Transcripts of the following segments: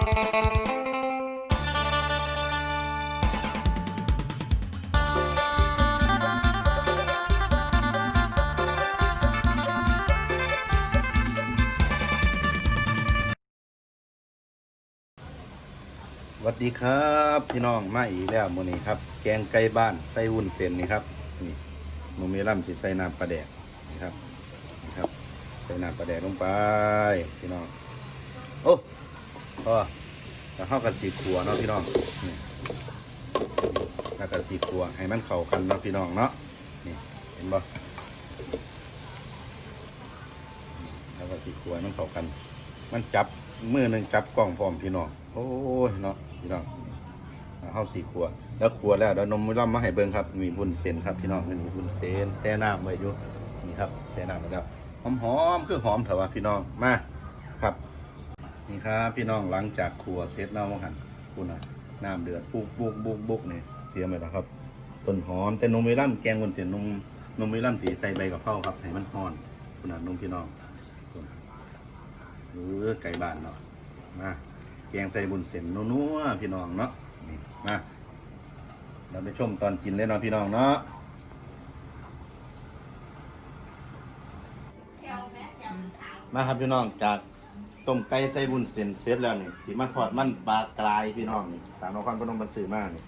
สวัสดีครับพี่น้องมาอีกแล้วมื้อนี้ครับ แกงไก่บ้านใส่วุ้นเส้นนี่ครับนี่หนูมีล่ำสิใส่น้ำปลาแดกนี่ครับนี่ครับใส่น้ำปลาแดกลงไปพี่น้อง พอแล้วเข้ากันสีขัวเนาะพี่น้องนี่แล้วกันสีขัวให้มันเข้ากันเนาะพี่น้องเนาะนี่เห็นบ่แล้วก็สีขัวให้มันเข้ากัน มันจับมือหนึ่งจับกล้องพร้อมพี่น้องโอ้ยเนาะพี่น้องเอาเข้าสี่ขวดแล้วขวดแล้วเดี๋ยวนมมือล่ำมาให้เบิ่งครับ มีบุญเส้นครับพี่น้องมีบุญเส้นแช่น้ำไว้อยู่นี่ครับแช่น้ำไว้แล้วหอมหอมๆคือหอมเถอะวะพี่น้องมา นี่ครับพี่น้องหลังจากขัวเสร็จแล้วหันคุณน่ะน้ำเดือดบุกบุกบุกบุกนี่เตรียมไว้แล้วครับต้นหอมแต่นมมือล่ำแกงบุญเส้นนมนมมือล่ำสีใส่ใบกะเพราครับให้มันหอนคุณน่ะนมพี่น้องหรือไก่บ้านเนาะมาแกงใส่บุญเส้นนัวๆพี่น้องเนาะนี่มาเราไปชมตอนกินเลยเนาะพี่น้องเนาะมาครับพี่น้องจาก ต้มไก่ใส่บุญเส้นเสร็จแล้วนี่ที่มาทอดมันปลากรายพี่น้องนี่สามนครพนมบันซื้อมานี่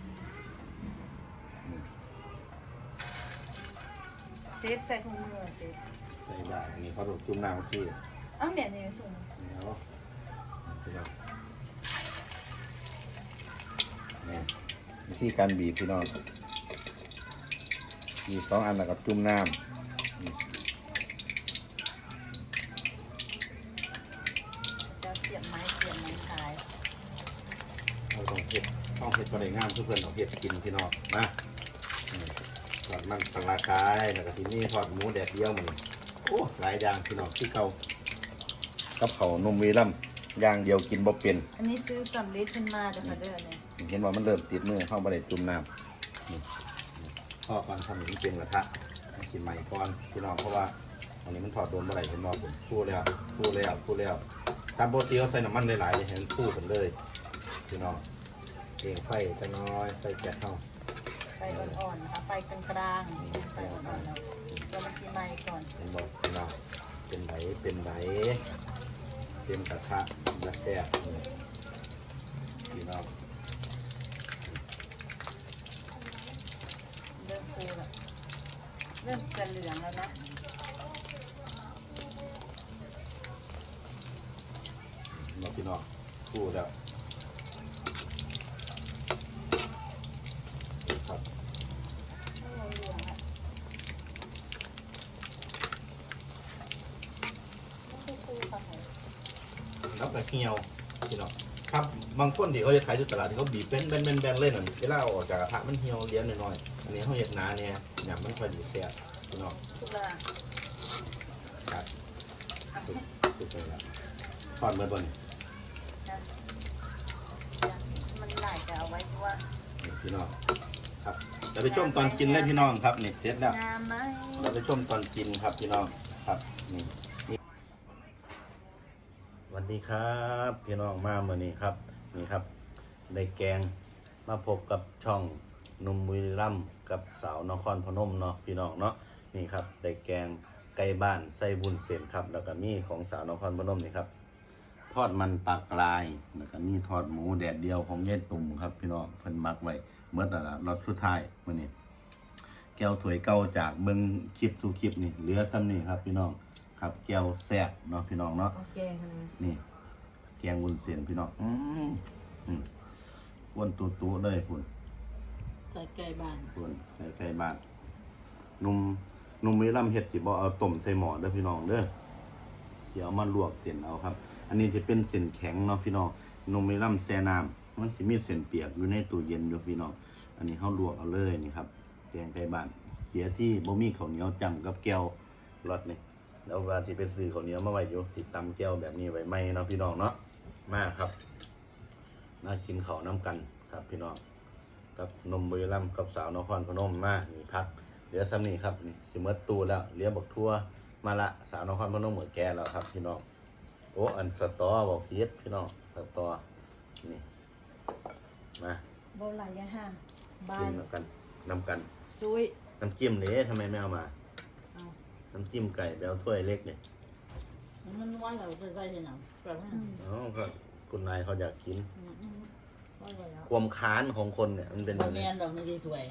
เซฟใส่ถุงมือเซฟใส่ได้อันนี้เขาถูกจุ่มน้ำที่อ้าวเนี่ยนี่ถุงนี่เอาพี่น้องนี่วิธีการบีบพี่น้องบีบสองอันแล้วกับจุ่มน้ำ จะเสียบไม้เสียบไม้ขาย เราต้องเห็ ดต้องเห็ดตัวไหนงามทุกคนเอาเห็ดกินพี่น้องมาอืมทอดมันปลากายแล้วก็ที่นี่ทอดหมูแดดเดียวมันโอ้หลายอย่างพี่น้องที่เก่ากับเขาวนมวีลัมอย่างเดียวกินบ่เป็น อันนี้ซื้อสำเร็จขึ้นมาเด้อค่ะเด้อเนี่ยเห็นว่ามันเริ่มติดมือเข้าไปในจุ่มน้ำนี่พ่อก่อนทำอย่างนี้เป็นกระทะให้กินใหม่ก่อนพี่น้องเพราะว่าอันนี้มันถอดโดนเมื่อไหร่เห็นว่าผมพูดแล้วพูดแล้วพูดแล้วตามปกติเขาใส่น้ำมันหลายๆเลยเห็นพูดกันเลยพี่น้อง เองไฟจะน้อยไฟแก๊สเข้าไฟอ่อนๆนะคะไฟกลางๆไฟอ่อนๆแล้วตัวมันสีไหม้ก่อนเห็นบอกพี่น้องเป็นไหนเป็นไหนเต็มกระทะแล้วแซ่บนี่พี่น้องเริ่มฟูแล้วเริ่มจะเหลืองแล้วนะมาพี่น้องพูดแล้วครับ เหลืองแล้วไม่ฟูค่ะ แล้วก็เหี่ยวพี่น้องครั บบางคนที่เขาจะขายอยู่ตลาดที่เขาบีบเป็นแบนๆแบนๆเลยนั่นเวลาเอาออกจากกระทะมันเหี่ยวเลี้ยนหน่อยๆอันนี้เขาเห็ดหนาเนี่ยหยำมันพอดีแซ่บพี่น้องทุกละครับสุดสุดเลยละทอดเมื่อบนมันไหลแต่เอาไว้เพราะว่านี่พี่น้องครับเดี๋ยวไปชมตอนกินเลยพี่น้องครับนี่เสร็จแล้วงามไหมเราไปชมตอนกินครับพี่น้องครับนี่นี่สวัสดีครับ พี่น้องมาเมื่อนี้ครับ นี่ครับ ได้แกงมาพบกับช่องหนุ่มบุรีรัมย์กับสาวนครพนมเนาะพี่น้องเนาะนี่ครับได้แกงไก่บ้านใส่บุญเส้นครับ แล้วก็มีของสาวนครพนมนี่ครับ ทอดมันปลากรายแล้วก็มีทอดหมูแดดเดียวของยายตุ่มครับ พี่น้องเพิ่นมักไว้เมื่อละรอบสุดท้ายมื้อนี้แก้วถวยเก่าจากเบิ่งคลิปทุกคลิปนี่เหลือซ้ำนี่ครับ พี่น้องครับแก้วแซ่บเนาะพี่น้องเนาะโอเคค่ะนี่แกงวุ้นเส้นพี่น้องอืมอืมอ้วนตูตูๆเลยพุ่นใส่ไก่บ้านพุ่นใส่ไก่บ้านนุ่มนุ่มวิลัมเฮ็ดสิบ่เอาต้มใส่หม้อเด้อพี่น้องเด้อสิเอามาลวกเส้นเอาครับ อันนี้จะเป็นเส้นแข็งเนาะพี่น้องนุ่มวิลัมแช่น้ำมันสิมีเส้นเปียกอยู่ในตู้เย็นอยู่พี่น้องอันนี้เฮาลวกเอาเลยนี่ครับแกงไก่บ้านเสียที่บ่มีข้าวเหนียวจำกับแก้วรสนี่แล้วเวลาที่ไปซื้อข้าวเหนียวมาไว้อยู่ติดตำแก้วแบบนี้ไว้ไหมเนาะพี่น้องเนาะ มาครับมากินข้าวน้ำกันครับพี่น้องกับนมบุรีรัมย์กับสาวนครพนมมานี่พักเหลือซ้ำนี่ครับนี่สิเมดตูแล้วเหลือบักทั่วมาละสาวนครพนมเหมือนแกแล้วครับ พี่น้องโอ้อันสตอบอกพีดพี่น้องสตอนี่มาโบราณยาห้างบ้ากินนน้ำกันนำกันซุยน้ำจิ้มเลยทำไมไม่เอามา เอาน้ำจิ้มไก่แล้วถ้วยเล็กเนี่ย มันว่าเราจะใส่ที่ไหนแบบนั้นอืมอ๋อก็คุณนายเขาอยากกินว่าไปแล้วความค้านของคนเนี่ยมันเป็นบะแบบเมีนี้ยนดอกนี่ดีถ้วย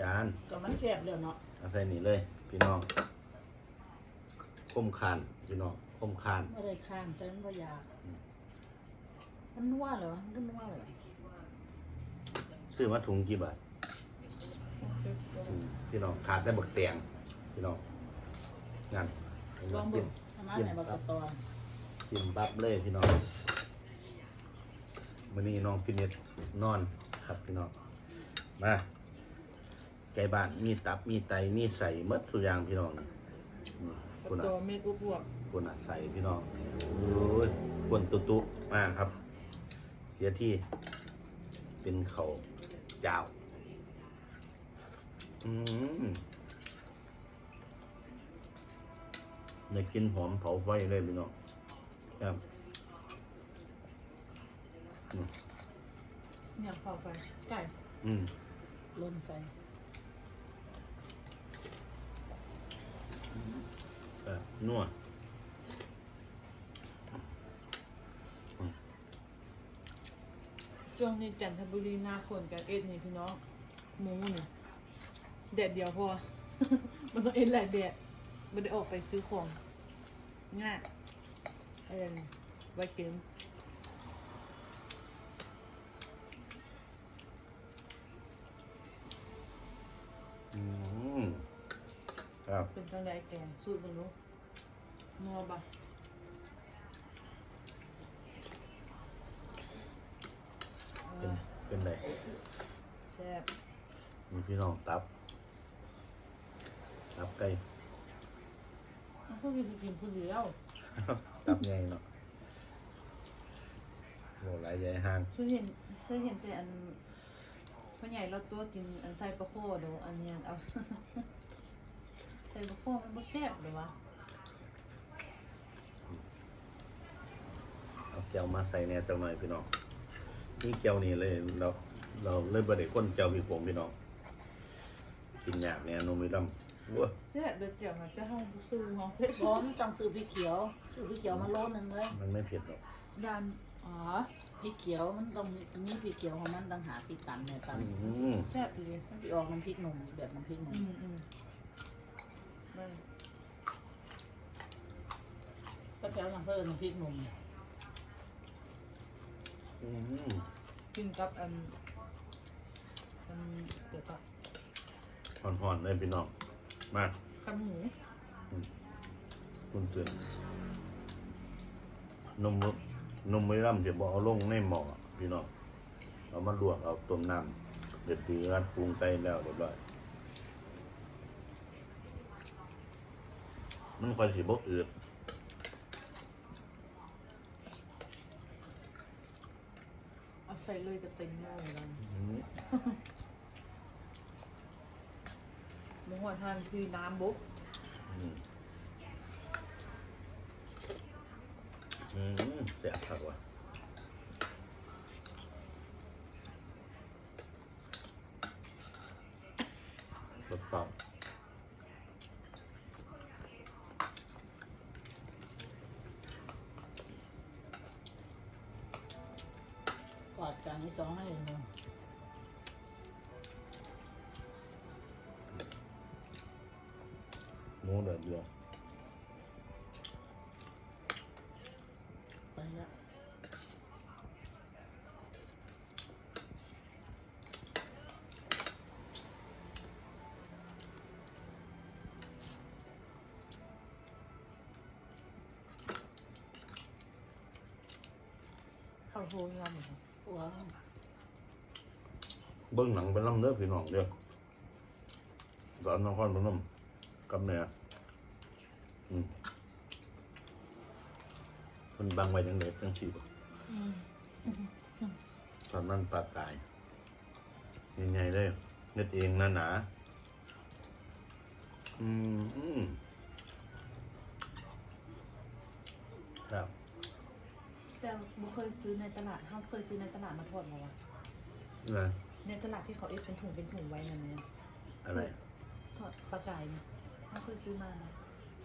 จานก็มันเสียบเดียวเนาะเอาใส่นี่เลย พี่น้องความคานพี่น้องความคานไม่ได้ข้างแต่มันก็อยาก มันนัวเหรอมันก็นัวเหรอซื้อมาถุงกี่บาทอืมพี่น้องขาดได้บักแตงพี่น้องงั้นเห็นลบ่องกิดูน ทำไมไหนบอกตอนกินปั๊บเลยพี่น้องวันนี้น้องฟินิชนอนครับพี่น้อง มาไก่บ้านมีตับมีไตมีใส่หมดทุกอย่างพี่น้องนี่นี่คุณอะตัวมีกุบวกคุณอะใส่พี่น้องโอ้ยกวนตุตุมากครับ เสียที่เป็นเขาเจ้าวอืม อยากกินหอมเผาไฟเลยพี่น้องครับเนี่ยเผาไฟไก่อืมลนใส่ก็นัวช่วงนี้จันทบุรีหน้าฝนกับเอ็ดนี่พี่น้องหมูนี่แดดเดียวพอ มันต้องเอ็ดหลายแดด ไม่ได้ออกไปซื้อของง่ายเอ็นไว้กินอืมครับเป็นจังไดแกงสูตรมันรู้นัวบะเป็นเป็นไรแซ่บ มีพี่น้องตับ ตับไก่ อ้าวพวกนี้สิกินคนเดียวตับไงเนาะโหหลายใหญ่ห้างเคยเห็นเคยเห็นแต่อันพ่อใหญ่เราตัวกินอันใส่ปลาโคเดี๋ยวอันเนี้ยเอาใส่ปลาโคมันบ่แซ่บเลยวะเอาแก้วมาใส่แหน่จังหน่อยพี่น้องนี่แก้วนี่เลยเราเราเลยบริก้นแก้วพี่ผมพี่น้องกินยากเนี่ยนมไมีลำ ว้าแซ่บเด็ดเจียวมันจะให้ผู้ซื้อเนาะบอมต้องซื้อพริกเขียวซื้อพริกเขียวมาโลนึงเลยมันไม่เผ็ดหรอกดันอ๋อพริกเขียวมันต้องมีพริกเขียวของมันต่างหากพริกตำเนี่ยตำอืมแซ่บดีมันสิออกน้ำพริกหนุ่มแบบน้ำพริกหนุ่มอืมอืมมันก็แถวทางเพิ่มน้ำพริกหนุ่มอืมกินกับอันอันเดี๋ยวก็ห่อนๆเลยพี่น้อง มาขันหมูคุณเสือนนมนมไม่ร่ำจะบอกเอาลงในหม้อพี่น้องเอามาลวกเอาต้มน้ำเดือดปีกันปรุงไก่แล้วเรียบร้อยมันคอยสีบกอืดเอาใส่เลยกับเต็มหม้อเลยนะอืม หมูหัวทานคือน้ำบุ๊กอืมอืมเสียครับว่ะรสต่อมกอดจานที่สองให้เห็น เลยหมูเดือดเดียวไปละเอาโหงามเหมือนกันว้าวเบิ้งหนังเป็นลำเด้อพี่น้องเด้อสอนนครพนมกับแม่อืม มันบางไว้จังเด็ดจังสีบ่อืมตอนนั้นปลากายยังไงได้เน็ดเองนะหนาอืมอืมครับแต่บ่เคยซื้อในตลาดเฮาเคยซื้อในตลาดมาทอดมาวะอะไรในตลาดที่เขาเอฟเป็นถุงเป็นถุงไว้นั่นเนี่ยอะไรทอดปลาไก่เนี่ยเฮาเคยซื้อมานะ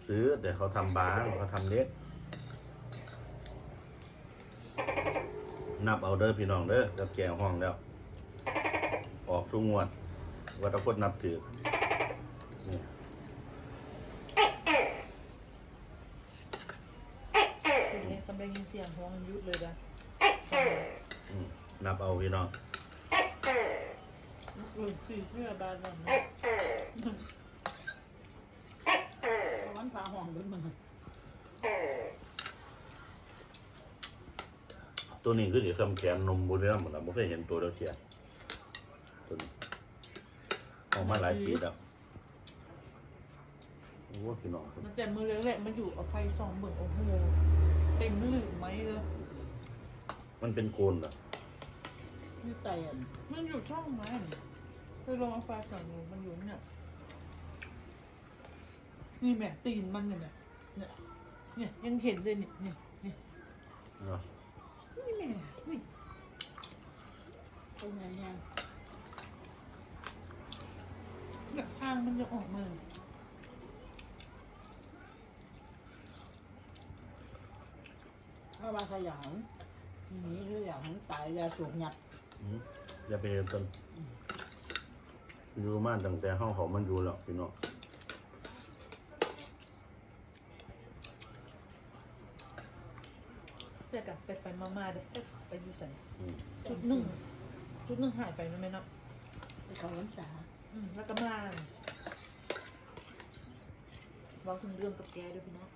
ซื้อแต่เขาทำบางเขาทำเล็ก นับเอาเด้อพี่น้องเด้อกับแกวห้องแล้ว ออกทุกงวดวัตพจน์นับถือนี่เป็นเนี่ยกำลังยินเสียงห้องมันยุดเลยนะอืมนับเอาพี่น้องเออสี่เสื้อบานนั่นนะวันพาห้องเดินมา ตัวนี้คือเดี๋ยวทำแขนนมบุรีรัมย์หมดแล้วไม่เคยเห็นตัวเดียวเทียตัวนี้ออกมาหลายปีแล้วโอ้พี่น้องมันแต่มือเล็กแหละมันอยู่เอาไฟส่องเบิ่งโอ้โหเต็มมือไหมเลยมันเป็นโกนเหรอนี่ไตอันมันอยู่ช่องไหมไปลองเอาไฟส่องดูมันอยู่เนี่ยนี่แม่ตีนมันเนี่ยแม่เนี่ยเนี่ยยังเห็นเลยเนี่ยเนี่ยเนี่ย เนาะ นี่แม่นี่ตรงไหนแห้งแบบข้างมันจะออกมาถ้าว่าขยันนีหรืออย่างตายยาสูบหยัดอืมอย่าไปเห็นต้นอยู่มาตั้งแต่ห้องเขามันอยู่แล้วพี่น้อง แต่กะไปไปมามาเด้อไปอยู่ใส่อืมชุดหนึ่งชุดหนึ่งหายไปนะแม่เนาะไปเขาวันษาอืมแล้วก็มาเว่าถึงเรื่องกับแกด้วยพี่น้อง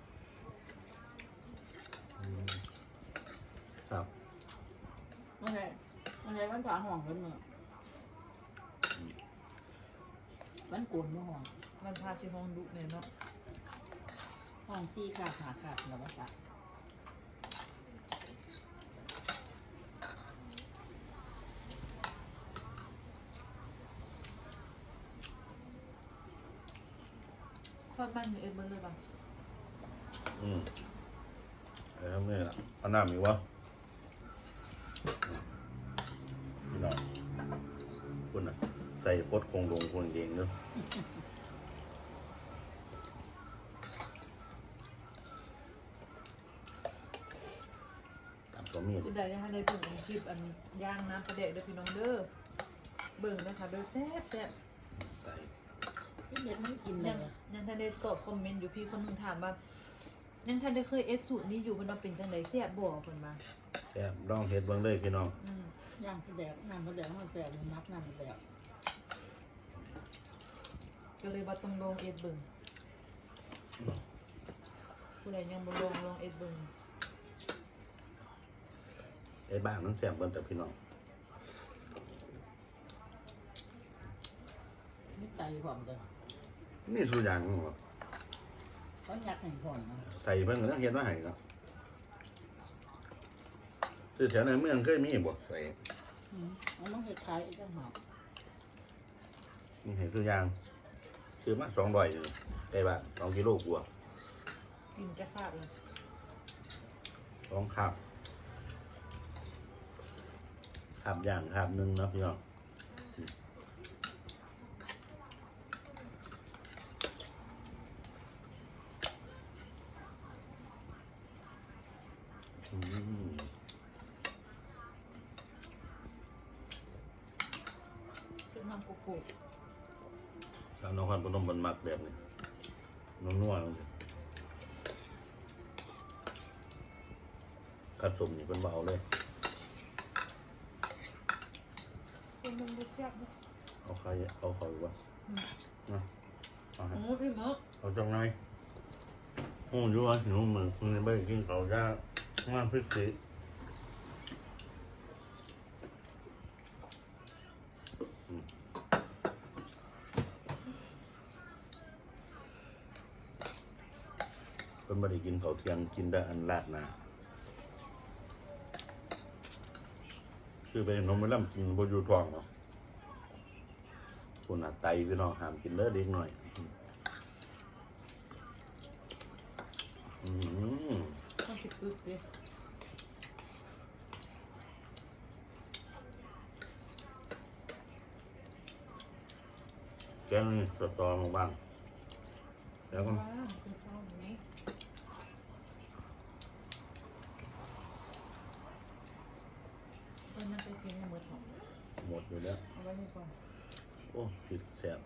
ครับไม่ใช่ไม่ใช่วันพาห้องเดินมาวันโกนมาห้องมันพาชิห้องดุเนี่ยเนาะห้องซี่ขาดหาขาดแล้วว่าจ้ะ ทอดบ้านเอ็ดเบิร์เลยป่ะอืมไอ้ทำนี่ล่ะเอาน้ำอีวะพี่น้องคุณน่ะ ใส่โคตรคงลงคนเองเนาะตัดก็มีดคุณใดนะคะได้เบิ่งคลิปอันย่างน้ำปลาแดกเด้อพี่น้องเด้อเบิ่งนะคะเด้อแซ่บแซ่บใส่ พี่เด็ดไม่กินเลยัยงยังท่านได้ตอบคอมเมนต์อยู่พี่คนหนึงถามว่ายังท่านได้เคยเอสสูตรนี้อยู่มันว่าเป็นจังไดแซ่บบ่เพิ่นมาแซ่บลองเฮ็ดเบิ่งเลยพี่น้องอืมย่างกระแดกน้ำกระแดกมันแสบมันนักน้ำกระแดกก็เลยว่าต้องลองเอ็ดเบิ่งผู้ใดยังบ่ลองลองเอ็ดเบิ่งไอ้บ้านนั้นแซ่บเบิ่งแต่พี่น้องไม่ไตความเด้อ นี่สุอย่างหนึ่งหรอเขาอยากแห่งก่อนนะใส่เพิ่นก็ต้องเฮ็ดมาให้เนาะซื้อแถวในเมืองเคยมีบ่ใส่อืมมันต้องเห็ดคล้ายไอ้เจ้าหอกนี่เห็นตัวอย่างซื้อมาสองร้อยนี่ไก่บ้านสองกิโลกว่ากินจะขาดเลยสองขับขับอย่างขับหนึ่งเนาะพี่น้องอืม ชุดน้ำโกโก้ สาวนครพนมบนมัก แบบนี้นัวๆเลยกัดสมนี่เป็นเบเอาเลยคนมันบ่แซ่บเนาะเอาใครเอาเขาอยู่วะอืมนะเอาให้โอ้พี่เนาะเอาจังไงโอ้ยว่าหิวมือคุณไม่ได้กินข้าวยากงานพิเศษ ไม่ได้กินข้าวเที่ยงกินได้อันลาดหนาคือไปนมไม่ล่ำกินบอยู่ท้องเนาะคนอาไตพี่น้องห้ามกินเด้อเด็กหน่อยอืมต้องคิดอึกเลยแกงสตอมาบ้างแล้วก็ โอ้ผิดแสบ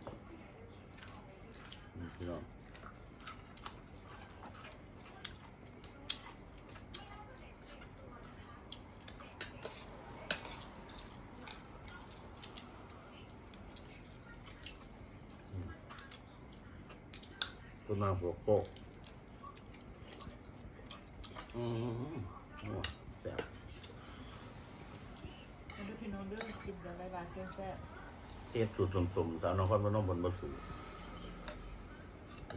นี่พี่น้องต้นน้ำหัวโปกอืมโอ้แสบมาดูพี่น้องเด้องกินเดี๋ยวหลายๆเครื่องแซ่บ เทศสูตรสมๆสาวนครพนมบนบสู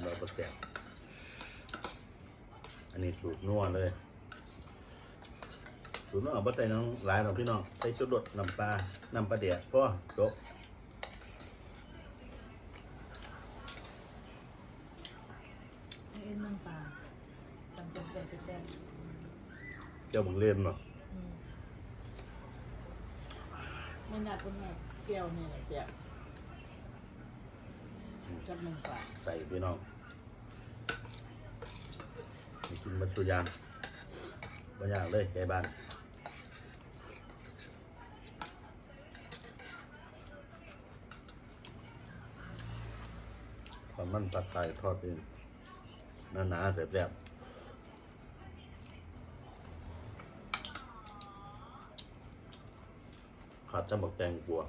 เราประแสบอันนี้สูตรนัวเลย สูตรนัวเอาบัตรน้องหลายเราพี่น้องใส่ชุดรสน้ำปลาน้ำปลาเดียดพ่อจบให้เอ็นน้ำปลาตำจนแซ่บแซ่บเจ้าบุงเล่นเนาะ ๆอืม ไม่นัดเป็นไงเกี่ยวนี่แหละเกี่ยวจับหนึ่งปลาใส่พี่น้องให้กินมัตสุยางบางอย่างเลยใจบ้านตอนมันปลาไทยทอดเองหนาๆแซ่บๆขาด จะบอกแตงกลัว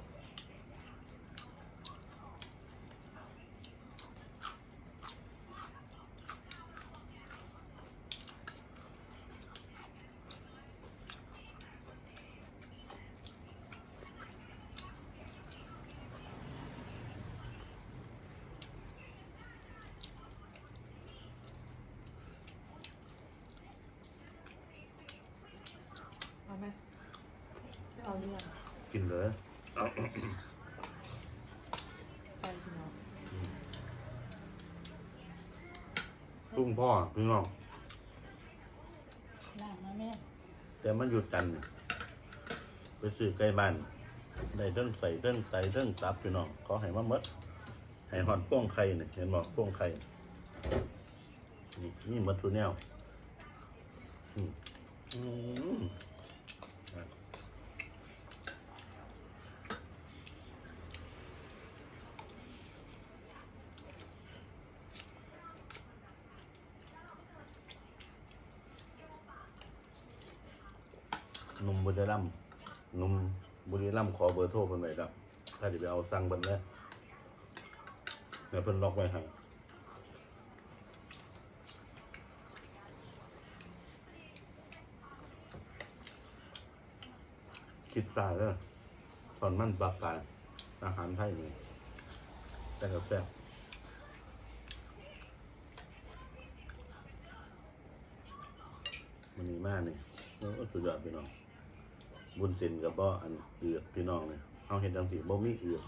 เอาไหมเอาหรือยัง กินเลยใส่พี่น้องตุ้งพ่อพี่น้องล่างมาแม่แต่มันหยุดกันทร์ไปซื้อใกล้บ้านได้เรื่องใส่เรื่องไตเรื่องตับพี่น้องเขาให้มาหมดให้หอดพ่วงไข่เนี่ยเห็นบอกพ่วงไข่นี่นี่หมดตัวแนวอืม นุ่มบุรีรัมย์นุ่มบุรีรัมย์ขอเบอร์โทรเพิ่นไว้ครับ ถ้าจะไปเอาสั่งเพิ่นเลยเดี๋ยวเพิ่นล็อกไว้ให้คิดซาเด้อตอนมันปากกายอาหารไทยนี่แต่ก็แซ่บมันมีมากนี่โอ้สุดยอดพี่น้อง บุญเส้นกับบ่อันเอือดพี่น้องเนี่ยเอาเห็นจังสีบ่มีเอือด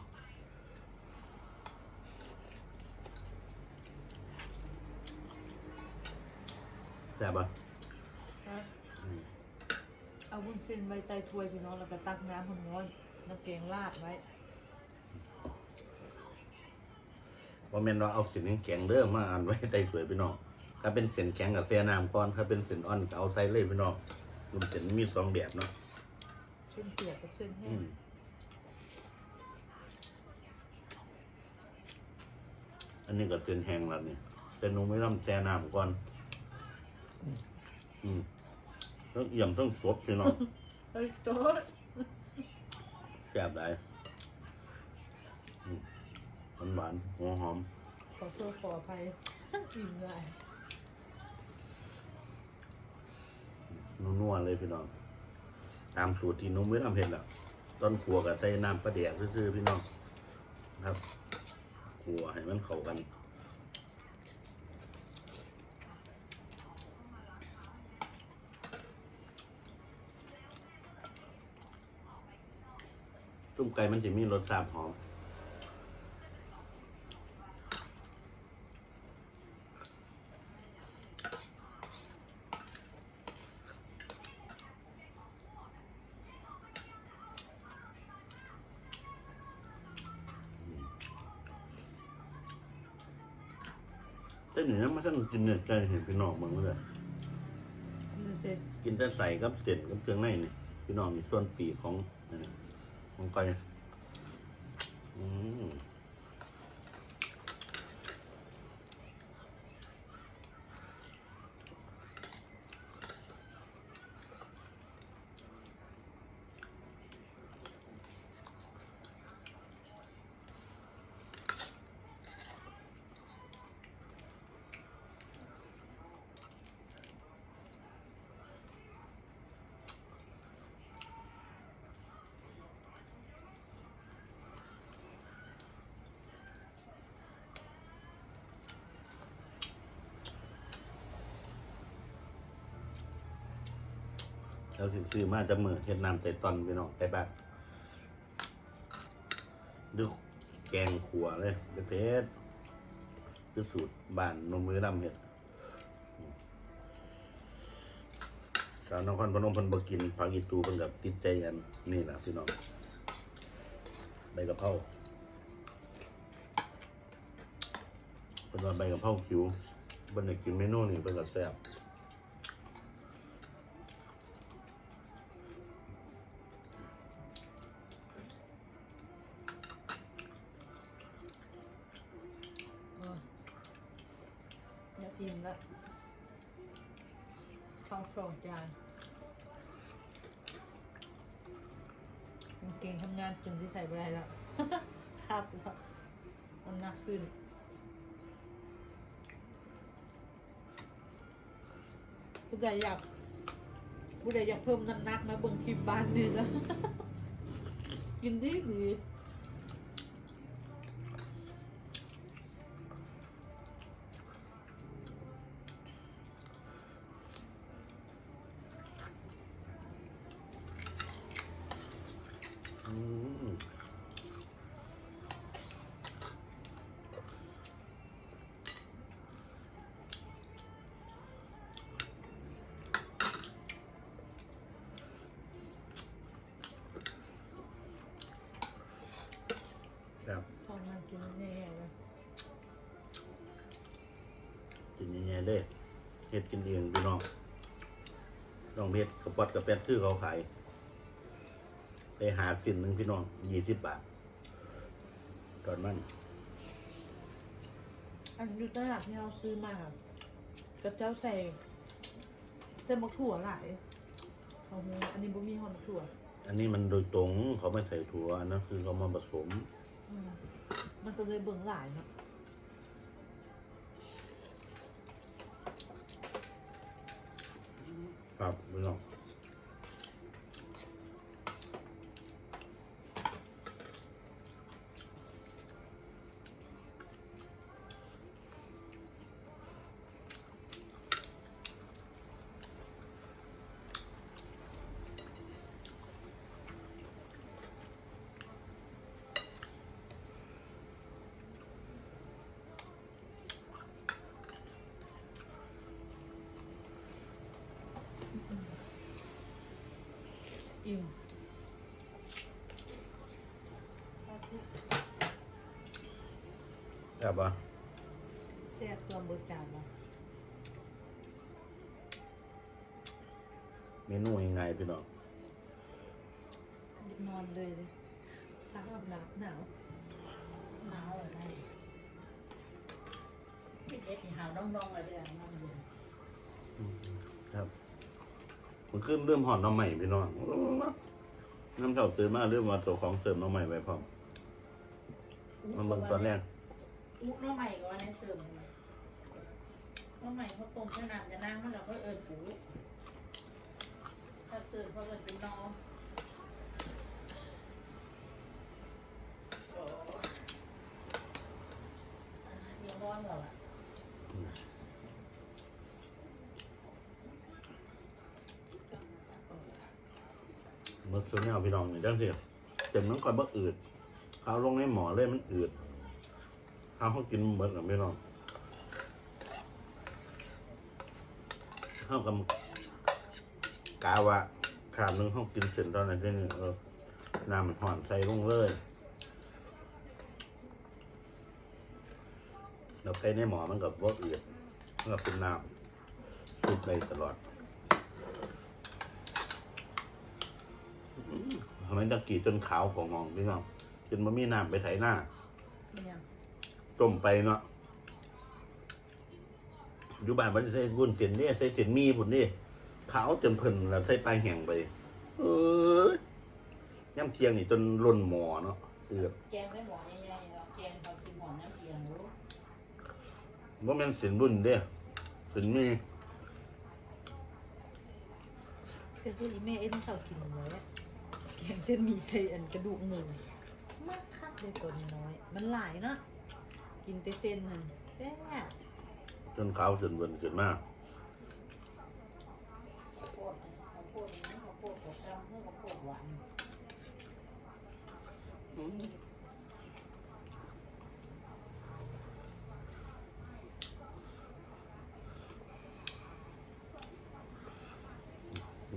แต่บปะครับเอาวุ้นเส้นไว้ใต้ถ้วยพี่น้องแล้วก็ตักน้ำร้อนๆน้ำแกงราดไว้ บ่แม่นว่าเอาเส้นแข็งๆเด้อมาอ่านไว้ใต้ถ้วยพี่น้องถ้าเป็นเส้นแข็งกับเสียน้ำก่อนถ้าเป็นเส้นอ่อนก็เอาใส่เลยพี่น้องบุญเส้นมีสองแบบเนาะเส้นเปียกกับเส้นแห้อืงมอันนี้ก็เส้นแห้งแล้วนี่แต่หนูไม่ต้องแช่น้ำก่อน อืมต้องเอี่ยมต้องสดพี่น้องเอ้ยโต๊ดแซ่บได้หวานหวานๆหัวหอม ขอโทษขออภัยอิ่มเลยนัวๆเลยพี่น้อง ตามสูตรที่นุ่มไม่ทำเห็ดแล้วต้นขัวกับใส่น้ำปลาแดกซื่อๆพี่น้องครับขัวให้มันเข้ากันตุ้มไก่มันจะมีรสชาติหอม แต่นี่นะมันต้อง กินเนื้อไก่เห็นพี่น้องเมืองเลยเสร็จกินแต่ใส่กับเส้นกับเครื่องในนี่พี่น้องนี่ส่วนปีกของอันนี้ของไก่อืม เราสิซื้อมาจากมือเฮ็ดน้ำไต่ตอนพี่น้องไปบ้านดูแกงขัวเลยเด็ดเพชรคือสูตรบ้านนมมือลำเฮ็ดสาวนครพนมพิ่นบกินผักอีตูเพิ่นกับติดใจอันนี่ล่ะพี่น้องใบกะเพราเพิ่นว่าใบกะเพราคิวเพิ่นกินเมนูนี้เพิ่นก็แซ่บ เอออยากกิน ละข้าวสองจานกางเก่งทำงานจนที่ใส่ไปได้แล้วครับแล้วน้ำหนักขึ้นผู้ใดอยากผู้ใดอยากเพิ่มน้ำหนักมาเบิ่งคลิปบ้านนี่นะกินดีดี เลยเฮ็ดกินเองพี่น้องน้องเฮ็ดกระปัดกระแปดคือเขาขาย ไปหาสินหนึ่งพี่น้องยี่สิบบาท ตอนมันอันอยู่ตลาดที่เราซื้อมากับเจ้าใส่ใส่มะถั่วหลายเอาหูอันนี้บ่มีหอมะถั่ว อันนี้มันโดยตรงเขาไม่ใส่ถั่วอันนั้นคือเขามาผสมอืมมันก็เลยเบิ่งหลายเนาะ ครับ องอิ่มครับปะแซ่บตัวเบอร์จานละเมนูยังไงพี่น้องนอนเลยเลยตาอาบน้ำหนาวหนาวอะไรพี่เอ็ดนี่หาวน้องๆเลยเด้อน้องเดือนครับ มันขึ้นเริ่มหอนน้ำใหม่พี่น้องน้ำเฉาตื่นมาเริ่มมาตัวของเสริมน้ำใหม่ไว้พร้อมมันเบิ่งตอนแรกอุ๊น้องใหม่ก็ว่าในเสริมน้องใหม่เขาต้มแค่น้ำจะนั่งมันแล้วก็เอิญปูถ้าเสริมเขาเอิญเป็นน้องโอ้อะเดี๋ยวร้อนแล้วล่ะ เมื่อ ส่วนนี้พี่น้องนี่จังสิเต็มมันก่อนบ่อืดข้าวลงในหมอเลยมันอืดข้าวเขากินเหมือนกับพี่น้องข้าวกับกาวะขาดนึงเขากินเสร็จตอนไหนที่นี่เออน้ำมันห่อนใส่ลงเลยน้แล้วไก่ในหมอมันกับว่าเอือดมันกับเป็นน้ำสุดได้ตลอด ทำไมตะกี้จนขาวของงองพี่น้องจนมันมีน้ำไปไถหน้าเนี่ยต้มไปเนาะอยู่บ้านมันใส่บุญเส้นนี่ใส่เส้นมีผุนนี่ขาวจนเพิ่นแล้วใส่ปลายแห้งไป เอ้ยย่ำเทียงนี่จนล้นหมอเนาะเอือดแกงไม่หมอใหญ่ๆเนาะแกงเขากินหอมน้ำเทียงรู้ว่าแม่นเส้นบุญเด้เส้นมีแต่ที่อีแม่เอ็นเสากินหมูอะ แกงเช่นมีใส่อันกระดูกหมูมากคักเลยตัวน้อย มันหลายเนาะกินแต่เส้นมันแซ่บจนขาวจนเบิ่นขึ้นมากโพดข้าวโพดข้าวโพดกับข้าวโพดหวาน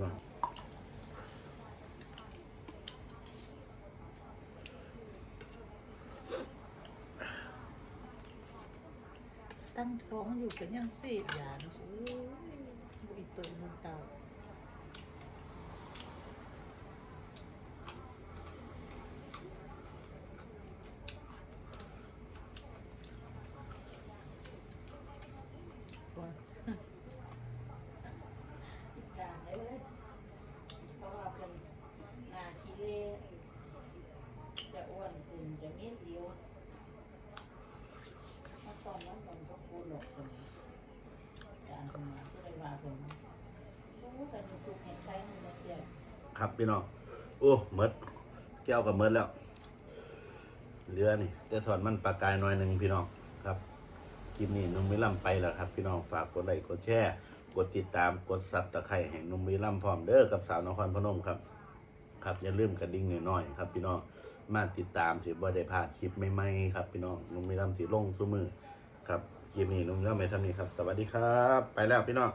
ว่า ตั้งท้องอยู่กันยังเสพยานะสูบุยตัวมันเต่า จางเลยเพราะว่าเป็นหนาขี้เล่จะอ้วนขึ้นจะมีสิวมาตอนนั้นมันก็ปูหลอกกันจางขึ้นมาก็เลยว่าผมโอ้แต่มีสุกเห็นใจมันมาเสีย ครับพี่น้องโอ้เมดแก้วกับเมดแล้วเหลือนี่แต่ถอนมันปลากายหน่อยหนึ่งพี่น้องครับคลิปนี้นุ่มวิลัมไปแล้วครับ พี่น้องฝากกดไลค์กดแชร์กดติดตามกดซับตะไคร่ให้นุ่มวิลัมพร้อมเด้อกับสาวนครพนมครับ ครับอย่าลืมกระดิ่งหน่อยๆครับ พี่น้องมาติดตามสิบ่ได้พลาดคลิปใหม่ๆครับ พี่น้องนุ่มวิลัมสิลงซุมือครับคลิปนี้นุ่มวิลัมไปทำนี้ครับ สวัสดีครับ ไปแล้วพี่น้อง